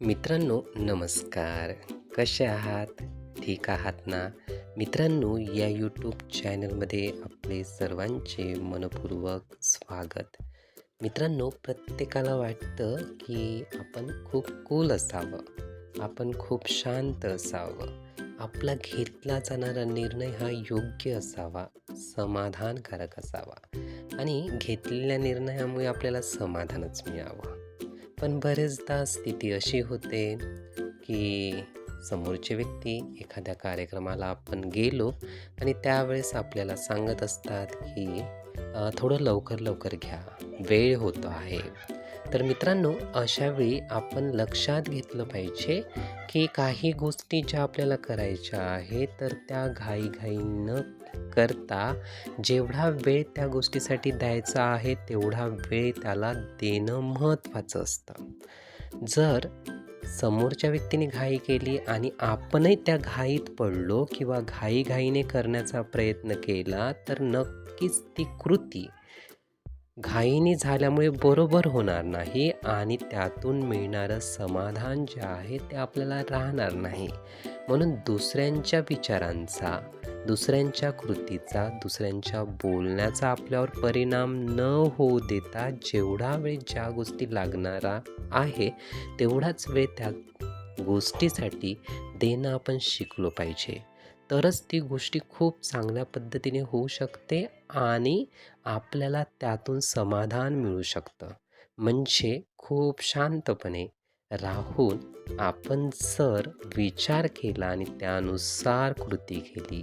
मित्रांनो नमस्कार. कसे आहात? ठीक आहात ना? मित्रांनो या यूट्यूब चॅनलमध्ये आपले सर्वांचे मनपूर्वक स्वागत. मित्रांनो प्रत्येकाला वाटतं की आपण खूप कूल असावं. आपण खूप शांत असावं. आपला घेतला जाणारा निर्णय हा योग्य असावा समाधानकारक असावा. आणि घेतलेल्या निर्णयामुळे आपल्याला समाधानच मिळावं. पण बरेचदा स्थिती अशी होते की समोरचे व्यक्ती एखाद्या कार्यक्रमाला आपण गेलो आणि त्यावेळेस आपल्याला सांगत असतात की थोडं लवकर लवकर घ्या. वेळ होतो आहे. तर मित्रांनो अशावेळी आपण लक्षात घेतलं पाहिजे की काही गोष्टी ज्या आपल्याला करायच्या आहेत तर त्या घाईघाई न करता जेवढा वेळ त्या गोष्टीसाठी द्यायचा आहे तेवढा वेळ त्याला देणं महत्त्वाचं असतं. जर समोरच्या व्यक्तीने घाई केली आणि आपणही त्या घाईत पडलो किंवा घाईघाईने करण्याचा प्रयत्न केला तर नक्कीच ती कृती घाईने झाल्यामुळे बरोबर होणार नाही आणि त्यातून मिळणारं समाधान जे आहे ते आपल्याला राहणार नाही. म्हणून दुसऱ्यांच्या विचारांचा दुसऱ्यांच्या कृतीचा दुसऱ्यांच्या बोलण्याचा आपल्यावर परिणाम न होऊ देता जेवढा वेळ ज्या गोष्टी लागणारा आहे तेवढाच वेळ त्या गोष्टीसाठी देणं आपण शिकलो पाहिजे. तरच ती गोष्टी खूप चांगल्या पद्धतीने होऊ शकते आणि आपल्याला त्यातून समाधान मिळू शकतं. म्हणजे खूप शांतपणे राहून आपण जर विचार केला आणि त्यानुसार कृती केली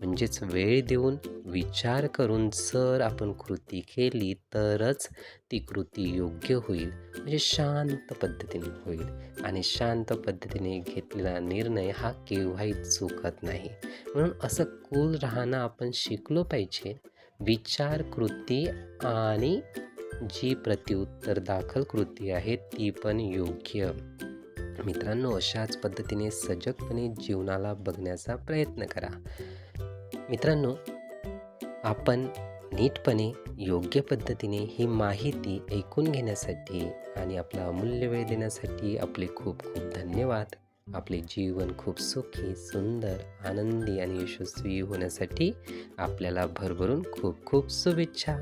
म्हणजेच वेळ देऊन विचार करून जर आपण कृती केली तरच ती कृती योग्य होईल म्हणजे शांत पद्धतीने होईल. आणि शांत पद्धतीने घेतलेला निर्णय हा केव्हाही चुकत नाही. म्हणून असं कूल राहणं आपण शिकलो पाहिजे. विचार कृती आणि जी प्रत्युत्तर दाखल कृती आहे ती पण योग्य. मित्रांनो अशाच पद्धतीने सजगपणे जीवनाला बघण्याचा प्रयत्न करा. मित्रांनो आपण नीटपणे योग्य पद्धतीने ही माहिती ऐकून घेण्यासाठी आणि आपला अमूल्य वेळ देण्यासाठी आपले खूप खूप धन्यवाद. आपले जीवन खूप सुखी सुंदर आनंदी आणि यशस्वी होण्यासाठी आपल्याला भरभरून खूप खूप शुभेच्छा.